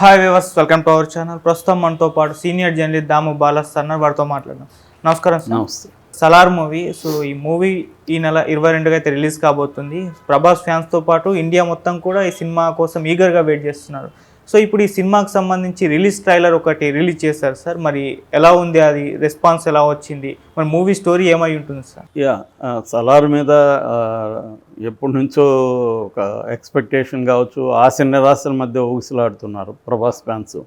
Hi viewers welcome to our channel ప్రస్తుతం మనతో పాటు సీనియర్ జర్నలిస్ట్ దాము బాలస్ అన్నారు వారితో మాట్లాడదాం. నమస్కారం నమస్తే. సలార్ మూవీ సో ఈ మూవీ ఈ నెల ఇరవై రెండుగా అయితే రిలీజ్ కాబోతుంది. ప్రభాస్ ఫ్యాన్స్తో పాటు ఇండియా మొత్తం కూడా ఈ సినిమా కోసం ఈగర్గా వెయిట్ చేస్తున్నారు. సో ఇప్పుడు ఈ సినిమాకి సంబంధించి రిలీజ్ ట్రైలర్ ఒకటి రిలీజ్ చేశారు సార్. మరి ఎలా ఉంది? అది రెస్పాన్స్ ఎలా వచ్చింది? మరి మూవీ స్టోరీ ఏమై ఉంటుంది సార్? యా సలార్ మీద ఎప్పటి నుంచో ఒక ఎక్స్పెక్టేషన్ కావచ్చు ఆశ నిరాశల మధ్య ఊగిసలాడుతున్నారు ప్రభాస్ ఫ్యాన్స్.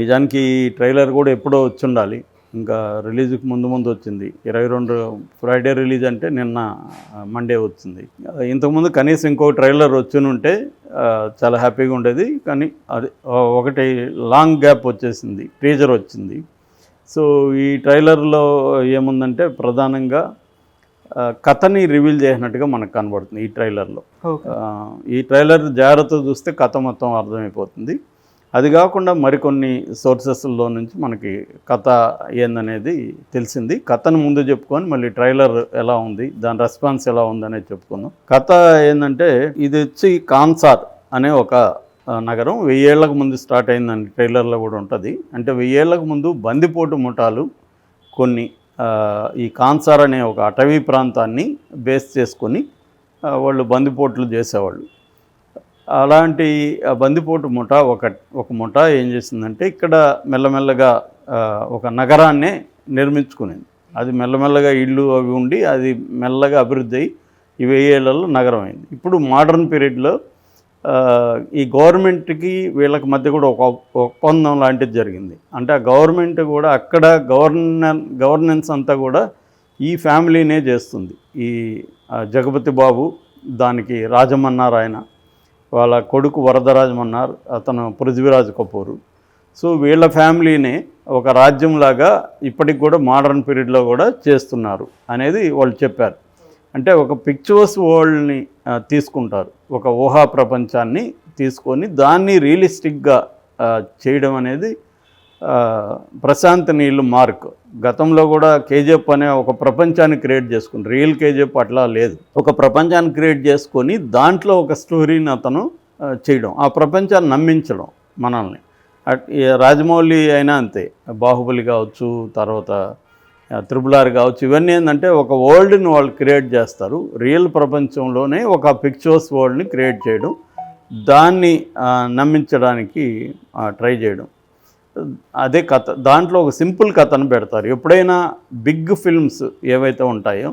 నిజానికి ఈ ట్రైలర్ కూడా ఎప్పుడో వచ్చి ఉండాలి ఇంకా రిలీజ్కి ముందు ముందు వచ్చింది. ఇరవై రెండు ఫ్రైడే రిలీజ్ అంటే నిన్న మండే వచ్చింది. ఇంతకుముందు కనీసం ఇంకో ట్రైలర్ వచ్చి ఉంటే చాలా హ్యాపీగా ఉండేది. కానీ అది ఒకటి లాంగ్ గ్యాప్ వచ్చేసింది టీజర్ వచ్చింది. సో ఈ ట్రైలర్లో ఏముందంటే ప్రధానంగా కథని రివీల్ చేసినట్టుగా మనకు కనబడుతుంది ఈ ట్రైలర్లో. ఈ ట్రైలర్ జాగ్రత్త చూస్తే కథ మొత్తం అర్థమైపోతుంది. అది కాకుండా మరికొన్ని సోర్సెస్లో నుంచి మనకి కథ ఏందనేది తెలిసింది. కథను ముందు చెప్పుకొని మళ్ళీ ట్రైలర్ ఎలా ఉంది దాని రెస్పాన్స్ ఎలా ఉందనేది చెప్పుకుందాం. కథ ఏంటంటే ఇది వచ్చి కాన్సార్ అనే ఒక నగరం. వెయ్యేళ్ళకు ముందు స్టార్ట్ అయిందని ట్రైలర్లో కూడా ఉంటుంది. అంటే వెయ్యేళ్ళకు ముందు బందిపోటు ముఠాలు కొన్ని ఈ కాన్సార్ అనే ఒక అటవీ ప్రాంతాన్ని బేస్ చేసుకొని వాళ్ళు బందిపోట్లు చేసేవాళ్ళు. అలాంటి బందిపోటు ముఠ ఒక ఒక ముఠ ఏం చేసిందంటే ఇక్కడ మెల్లమెల్లగా ఒక నగరాన్నే నిర్మించుకునేది. అది మెల్లమెల్లగా ఇళ్ళు అవి ఉండి అది మెల్లగా అభివృద్ధి అయ్యి ఈ వెయ్యేళ్ళలో నగరం అయింది ఇప్పుడు మోడర్న్ పీరియడ్లో ఈ గవర్నమెంట్కి వీళ్ళకి మధ్య కూడా ఒక ఒప్పందం లాంటిది జరిగింది. అంటే ఆ గవర్నమెంట్ కూడా అక్కడ గవర్న గవర్నెన్స్ అంతా కూడా ఈ ఫ్యామిలీనే చేస్తుంది. ఈ జగపతి బాబు దానికి రాజమన్నారాయణ వాళ్ళ కొడుకు వరదరాజమన్నారు అతను పృథ్వీరాజ్ కపూరు. సో వీళ్ళ ఫ్యామిలీనే ఒక రాజ్యంలాగా ఇప్పటికి కూడా మోడర్న్ పీరియడ్లో కూడా చేస్తున్నారు అనేది వాళ్ళు చెప్పారు. అంటే ఒక పిక్చర్స్ వరల్డ్ని తీసుకుంటారు. ఒక ఊహా ప్రపంచాన్ని తీసుకొని దాన్ని రియలిస్టిక్గా చేయడం అనేది ప్రశాంత్ నీళ్ళు మార్క్. గతంలో కూడా కేజీఎఫ్ అనే ఒక ప్రపంచాన్ని క్రియేట్ చేసుకుని రియల్ కేజీఎఫ్ అట్లా లేదు. ఒక ప్రపంచాన్ని క్రియేట్ చేసుకొని దాంట్లో ఒక స్టోరీని అతను చేయడం ఆ ప్రపంచాన్ని నమ్మించడం మనల్ని. రాజమౌళి అయినా అంతే. బాహుబలి కావచ్చు తర్వాత త్రిబులార్ త్రిబుల్ ఆర్ కావచ్చు ఇవన్నీ ఏంటంటే ఒక వరల్డ్ని వాళ్ళు క్రియేట్ చేస్తారు. రియల్ ప్రపంచంలోనే ఒక పిక్చర్స్ వరల్డ్ని క్రియేట్ చేయడం దాన్ని నమ్మించడానికి ట్రై చేయడం. అదే కథ దాంట్లో ఒక సింపుల్ కథను పెడతారు. ఎప్పుడైనా బిగ్ ఫిల్మ్స్ ఏవైతే ఉంటాయో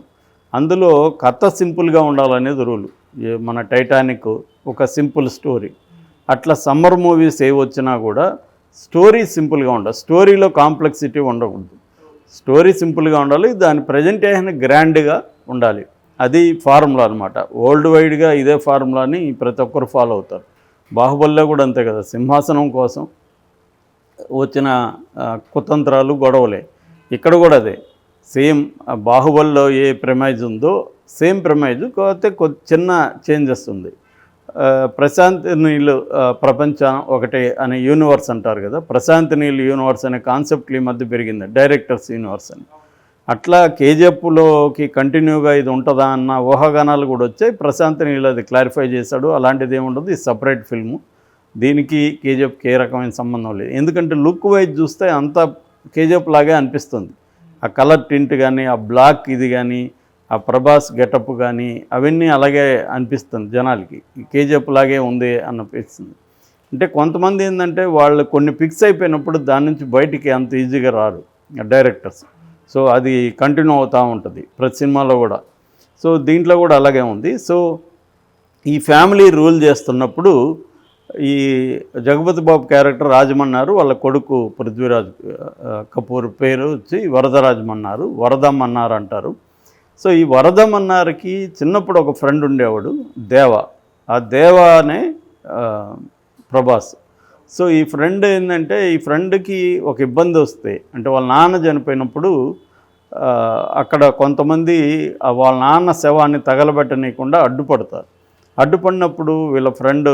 అందులో కథ సింపుల్గా ఉండాలనేది రూల్. మన టైటానిక్ ఒక సింపుల్ స్టోరీ. అట్లా సమ్మర్ మూవీస్ ఏ వచ్చినా కూడా స్టోరీ సింపుల్గా ఉండాలి. స్టోరీలో కాంప్లెక్సిటీ ఉండకూడదు. స్టోరీ సింపుల్గా ఉండాలి దాని ప్రజెంటేషన్ గ్రాండ్గా ఉండాలి. అది ఫార్ములా అనమాట వరల్డ్ వైడ్గా ఇదే ఫార్ములాని ప్రతి ఒక్కరు ఫాలో అవుతారు. బాహుబలిలో కూడా అంతే కదా సింహాసనం కోసం వచ్చిన కుతంత్రాలు గొడవలే. ఇక్కడ కూడా అదే. సేమ్ బాహుబలిలో ఏ ప్రెమైజ్ ఉందో సేమ్ ప్రెమైజ్ కాకపోతే కొ చిన్న చేంజెస్ ఉంది. ప్రశాంతి నీళ్ళు ప్రపంచం ఒకటే అనే యూనివర్స్ అంటారు కదా. ప్రశాంతి నీళ్ళు యూనివర్స్ అనే కాన్సెప్ట్ ఈ మధ్య పెరిగింది డైరెక్టర్స్ యూనివర్స్ అని. అట్లా కేజీఎఫ్లోకి కంటిన్యూగా ఇది ఉంటుందా అన్న ఊహాగానాలు కూడా వచ్చాయి. ప్రశాంత్ నీళ్ళు అది క్లారిఫై చేశాడు. అలాంటిది ఏముండదు ఇది సపరేట్ ఫిల్ము దీనికి కేజీఎఫ్కి ఏ రకమైన సంబంధం లేదు. ఎందుకంటే లుక్ వైజ్ చూస్తే అంతా కేజీఎఫ్ లాగే అనిపిస్తుంది. ఆ కలర్ టింట్ కానీ ఆ బ్లాక్ ఇది కానీ ఆ ప్రభాస్ గెటప్ కానీ అవన్నీ అలాగే అనిపిస్తుంది జనాలకి. కేజీఎఫ్ లాగే ఉంది అనిపిస్తుంది. అంటే కొంతమంది ఏంటంటే వాళ్ళు కొన్ని ఫిక్స్ అయిపోయినప్పుడు దాని నుంచి బయటికి అంత ఈజీగా రారు డైరెక్టర్స్ సో అది కంటిన్యూ అవుతూ ఉంటుంది ప్రతి సినిమాలో కూడా. సో దీంట్లో కూడా అలాగే ఉంది. సో ఈ ఫ్యామిలీ రూల్ చేస్తున్నప్పుడు ఈ జగపతి బాబు క్యారెక్టర్ రాజమన్నారు వాళ్ళ కొడుకు పృథ్వీరాజ్ కపూర్ పేరు వచ్చి వరదరాజమన్నారు వరదమన్నారు అంటారు సో ఈ వరదమన్నారికి చిన్నప్పుడు ఒక ఫ్రెండ్ ఉండేవాడు దేవ. ఆ దేవ అనే ప్రభాస్. సో ఈ ఫ్రెండ్ ఏంటంటే ఈ ఫ్రెండ్కి ఒక ఇబ్బంది వస్తే అంటే వాళ్ళ నాన్న చనిపోయినప్పుడు అక్కడ కొంతమంది వాళ్ళ నాన్న శవాన్ని తగలబెట్టనీయకుండా అడ్డుపడతారు. అడ్డుపడినప్పుడు వీళ్ళ ఫ్రెండ్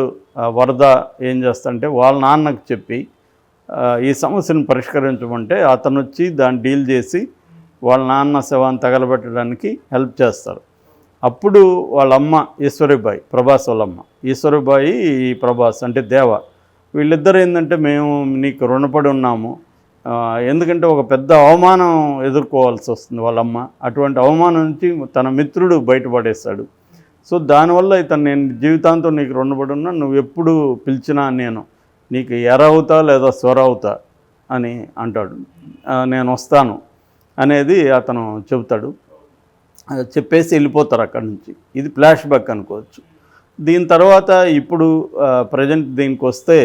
వరద ఏం చేస్తాడంటే వాళ్ళ నాన్నకు చెప్పి ఈ సమస్యను పరిష్కరించమంటే అతను వచ్చి దాన్ని డీల్ చేసి వాళ్ళ నాన్న శవాన్ని తగలబెట్టడానికి హెల్ప్ చేస్తారు. అప్పుడు వాళ్ళ అమ్మ ఈశ్వరిబాయి ప్రభాస్ వాళ్ళమ్మ ఈశ్వరిబాయి ఈ ప్రభాస్ అంటే దేవ. వీళ్ళిద్దరు ఏంటంటే మేము నీకు రుణపడి ఉన్నాము. ఎందుకంటే ఒక పెద్ద అవమానం ఎదుర్కోవాల్సి వస్తుంది వాళ్ళమ్మ అటువంటి అవమానం నుంచి తన మిత్రుడు బయటపడేస్తాడు సో దానివల్ల ఇతను నేను జీవితాంతం నీకు రుణపడి ఉన్నా నువ్వు ఎప్పుడు పిలిచినా నేను నీకు ఎర అవుతా లేదా స్వర అవుతా అని అంటాడు. నేను వస్తాను అనేది అతను చెబుతాడు. చెప్పేసి వెళ్ళిపోతారు అక్కడి నుంచి. ఇది ఫ్లాష్ బ్యాక్ అనుకోవచ్చు. దీని తర్వాత ఇప్పుడు ప్రజెంట్ దీనికి వస్తే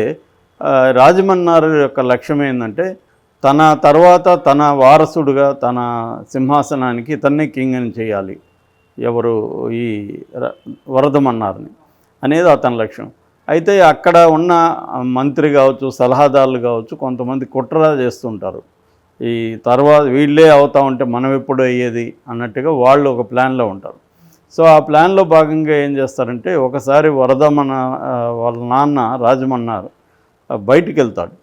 రాజమన్నారు యొక్క లక్ష్యం ఏంటంటే తన తర్వాత తన వారసుడుగా తన సింహాసనానికి ఇతన్నే కింగ్ అని చేయాలి. ఎవరు ఈ ర- వరదమన్నారని అనేది అతని లక్ష్యం. అయితే అక్కడ ఉన్న మంత్రి కావచ్చు సలహాదారులు కావచ్చు కొంతమంది కుట్ర చేస్తుంటారు. ఈ తర్వాత వీళ్ళే అవుతా ఉంటే మనం ఎప్పుడు అయ్యేది అన్నట్టుగా వాళ్ళు ఒక ప్లాన్లో ఉంటారు. సో ఆ ప్లాన్లో భాగంగా ఏం చేస్తారంటే ఒకసారి వరదమన్న వాళ్ళ నాన్న రాజమన్నారు బయటికి వెళ్తాడు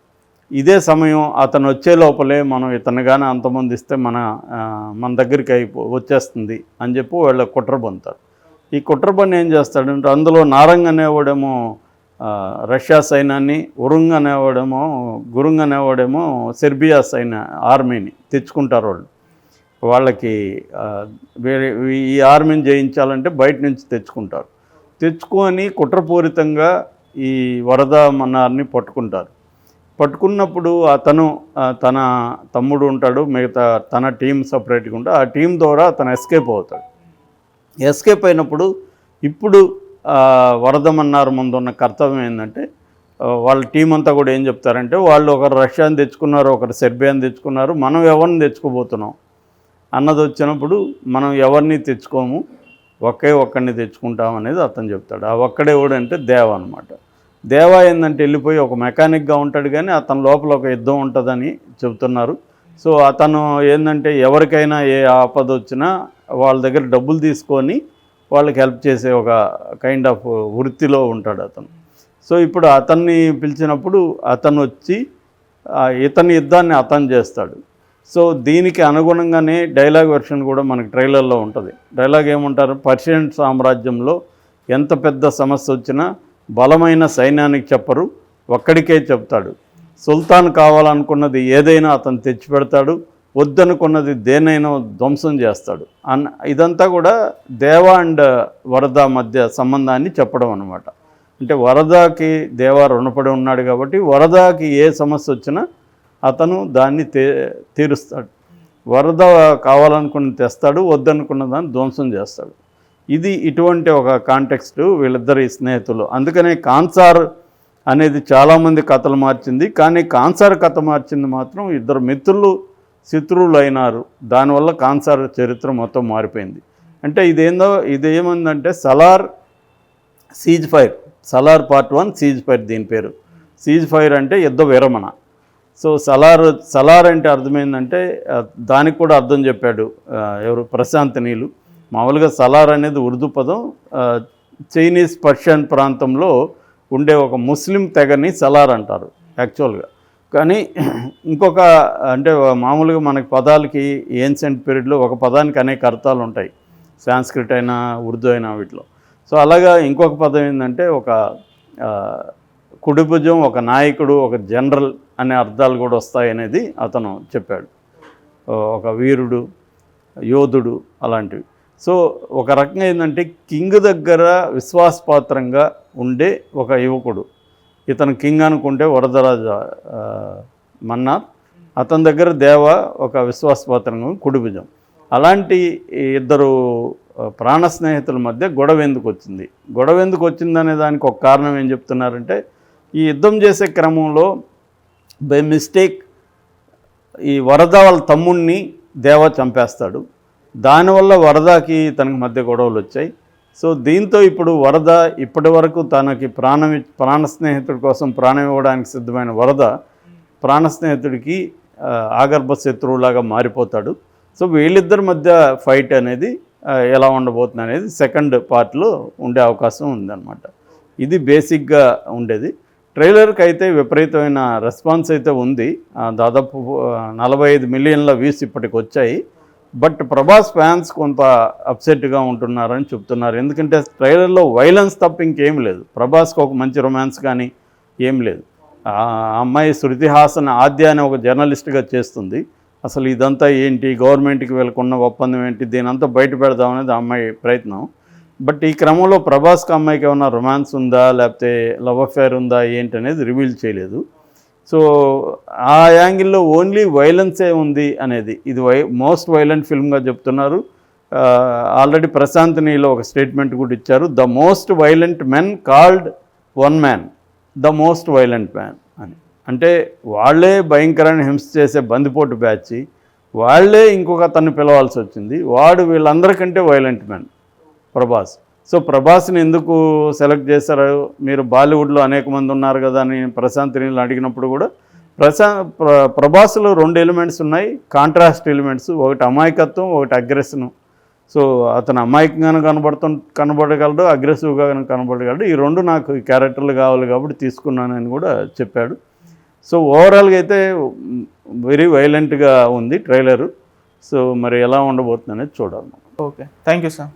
ఇదే సమయం అతను వచ్చే లోపలే మనం ఇతను కానీ అంతమంది ఇస్తే మన మన దగ్గరికి అయిపో వచ్చేస్తుంది అని చెప్పి వాళ్ళ కుట్ర పొందుతారు ఈ కుట్ర పని ఏం చేస్తాడంటే అందులో నారంగ్ అనేవాడేమో రష్యా సైన్యాన్ని ఉరుంగ్ అనేవాడేమో గురుంగ్ అనేవాడేమో సెర్బియా సైన్య ఆర్మీని తెచ్చుకుంటారు వాళ్ళు. వాళ్ళకి వేరే ఈ ఆర్మీని జయించాలంటే బయట నుంచి తెచ్చుకుంటారు. తెచ్చుకొని కుట్రపూరితంగా ఈ వరద మన్నార్ని పట్టుకుంటారు. పట్టుకున్నప్పుడు అతను తన తమ్ముడు ఉంటాడు మిగతా తన టీం సపరేట్గా ఉంటాడు ఆ టీం ద్వారా అతను ఎస్కేప్ అవుతాడు. ఎస్కేప్ అయినప్పుడు ఇప్పుడు వరదమన్నారు ముందున్న కర్తవ్యం ఏంటంటే వాళ్ళ టీం అంతా కూడా ఏం చెప్తారంటే వాళ్ళు ఒకరు రష్యాని తెచ్చుకున్నారు ఒకరు సెర్బియాని తెచ్చుకున్నారు మనం ఎవరిని తెచ్చుకోబోతున్నాం? అన్నది వచ్చినప్పుడు మనం ఎవరిని తెచ్చుకోము? ఒకే ఒక్కడిని తెచ్చుకుంటాం అనేది అతను చెప్తాడు. ఆ ఒక్కడే అంటే దేవ అనమాట దేవా ఏంటంటే వెళ్ళిపోయి ఒక మెకానిక్గా ఉంటాడు కానీ అతని లోపల ఒక యుద్ధం ఉంటుందని చెబుతున్నారు. సో అతను ఏంటంటే ఎవరికైనా ఏ ఆపద వచ్చినా వాళ్ళ దగ్గర డబ్బులు తీసుకొని వాళ్ళకి హెల్ప్ చేసే ఒక కైండ్ ఆఫ్ వృత్తిలో ఉంటాడు అతను. సో ఇప్పుడు అతన్ని పిలిచినప్పుడు అతను వచ్చి ఇతని యుద్ధాన్ని అతను చేస్తాడు. సో దీనికి అనుగుణంగానే డైలాగ్ వెర్షన్ కూడా మనకి ట్రైలర్లో ఉంటుంది. డైలాగ్ ఏమంటారు? పర్షియన్ సామ్రాజ్యంలో ఎంత పెద్ద సమస్య వచ్చినా బలమైన సైన్యానికి చెప్పరు ఒక్కడికే చెప్తాడు. సుల్తాన్ కావాలనుకున్నది ఏదైనా అతను తెచ్చిపెడతాడు వద్దనుకున్నది దేనైనా ధ్వంసం చేస్తాడు. అన్ ఇదంతా కూడా దేవ అండ్ వరద మధ్య సంబంధాన్ని చెప్పడం అనమాట అంటే వరదకి దేవ రుణపడి ఉన్నాడు కాబట్టి వరదకి ఏ సమస్య వచ్చినా అతను దాన్ని తే తీరుస్తాడు. వరద కావాలనుకున్నది తెస్తాడు వద్దనుకున్న దాన్ని ధ్వంసం చేస్తాడు. ఇది ఇటువంటి ఒక కాంటెక్స్ట్ వీళ్ళిద్దరి స్నేహితులు. అందుకనే కాన్సార్ అనేది చాలామంది కథలు మార్చింది. కానీ కాన్సార్ కథ మార్చింది మాత్రం ఇద్దరు మిత్రులు శత్రువులు అయినారు దానివల్ల కాన్సార్ చరిత్ర మొత్తం మారిపోయింది. అంటే ఇదేందో ఇది Salaar cease fire Salaar part one cease fire దీని పేరు. సీజ్ ఫైర్ అంటే యుద్ధ విరమణ. సో సలార్ సలార్ అంటే అర్థమైందంటే దానికి కూడా అర్థం చెప్పాడు ఎవరు? ప్రశాంత్ నీళ్ళు మామూలుగా సలార్ అనేది ఉర్దూ పదం చైనీస్ పర్షియన్ ప్రాంతంలో ఉండే ఒక ముస్లిం తెగని సలార్ అంటారు యాక్చువల్గా. కానీ ఇంకొక అంటే మామూలుగా మనకి పదాలకి ఏన్షియంట్ పీరియడ్లో ఒక పదానికి అనేక అర్థాలు ఉంటాయి సాంస్క్రిట్ అయినా ఉర్దూ అయినా వీటిలో. సో అలాగా ఇంకొక పదం ఏంటంటే ఒక కుడిభుజం ఒక నాయకుడు ఒక జనరల్ అనే అర్థాలు కూడా వస్తాయి అనేది అతను చెప్పాడు. ఒక వీరుడు యోధుడు అలాంటివి. సో ఒక రకంగా ఏంటంటే కింగ్ దగ్గర విశ్వాసపాత్రంగా ఉండే ఒక యువకుడు. ఇతను కింగ్ అనుకుంటే వరదరాజ ఆ, మన్నార్. అతని దగ్గర దేవ ఒక విశ్వాసపాత్రంగా కుడిభుజం. అలాంటి ఇద్దరు ప్రాణ స్నేహితుల మధ్య గొడవ ఎందుకు వచ్చింది? గొడవ ఎందుకు వచ్చిందనే దానికి ఒక కారణం ఏం చెప్తున్నారంటే ఈ యుద్ధం చేసే క్రమంలో బై మిస్టేక్ ఈ వరద వాళ్ళ తమ్ముణ్ణి దేవ చంపేస్తాడు. దానివల్ల వరదకి తనకి మధ్య గొడవలు వచ్చాయి. సో దీంతో ఇప్పుడు వరద ఇప్పటి వరకు తనకి ప్రాణం ప్రాణ స్నేహితుడి కోసం ప్రాణం ఇవ్వడానికి సిద్ధమైన వరద ప్రాణ స్నేహితుడికి ఆగర్భ శత్రువులాగా మారిపోతాడు. సో వీళ్ళిద్దరి మధ్య ఫైట్ అనేది ఎలా ఉండబోతుంది అనేది సెకండ్ పార్ట్లో ఉండే అవకాశం ఉందన్నమాట. ఇది బేసిక్గా ఉండేది. ట్రైలర్కి అయితే విపరీతమైన రెస్పాన్స్ అయితే ఉంది. దాదాపు నలభై ఐదు మిలియన్ల వ్యూస్ ఇప్పటికి వచ్చాయి బట్ ప్రభాస్ ఫ్యాన్స్ కొంత అప్సెట్గా ఉంటున్నారని చెప్తున్నారు. ఎందుకంటే ట్రైలర్లో వైలెన్స్ తప్ప ఇంకేం లేదు. ప్రభాస్కి ఒక మంచి రొమాన్స్ కానీ ఏం లేదు. ఆ అమ్మాయి శృతి హాసన్ ఆద్య అనే ఒక జర్నలిస్ట్గా చేస్తుంది. అసలు ఇదంతా ఏంటి? గవర్నమెంట్కి వెళ్ళకున్న ఒప్పందం ఏంటి? దీని అంతా బయట పెడదామనేది ఆ అమ్మాయి ప్రయత్నం. బట్ ఈ క్రమంలో ప్రభాస్కి అమ్మాయికి ఏమైనా రొమాన్స్ ఉందా? లేకపోతే లవ్ అఫేర్ ఉందా? ఏంటి అనేది రివీల్ చేయలేదు. సో ఆ యాంగిల్లో ఓన్లీ వైలెన్సే ఉంది అనేది ఇది వై మోస్ట్ వైలెంట్ ఫిల్మ్గా చెప్తున్నారు. ఆల్రెడీ ప్రశాంత్ నీలో ఒక స్టేట్మెంట్ కూడా ఇచ్చారు. The most violent men called one man the most violent man అని. అంటే వాళ్ళే భయంకరమైన హింస చేసే బందిపోటు బ్యాచ్ వాళ్ళే ఇంకొక తను పిలవాల్సి వచ్చింది. వాడు వీళ్ళందరికంటే వైలెంట్ మ్యాన్ ప్రభాస్. సో ప్రభాస్ని ఎందుకు సెలెక్ట్ చేశారు? మీరు బాలీవుడ్లో అనేక మంది ఉన్నారు కదా అని ప్రశాంత్ నీళ్ళు అడిగినప్పుడు కూడా ప్రశా ప్ర ప్రభాస్లో రెండు ఎలిమెంట్స్ ఉన్నాయి. కాంట్రాస్ట్ ఎలిమెంట్స్ ఒకటి అమాయకత్వం ఒకటి అగ్రెషన్ సో అతను అమాయకంగాను కనబడుతు కనబడగలడు అగ్రెసివ్గా కనబడగలడు. ఈ రెండు నాకు క్యారెక్టర్లు కావాలి కాబట్టి తీసుకున్నానని కూడా చెప్పాడు. సో ఓవరాల్గా అయితే వెరీ వైలెంట్గా ఉంది ట్రైలరు. సో మరి ఎలా ఉండబోతుంది అనేది చూడాలి ఓకే. Thank you sir.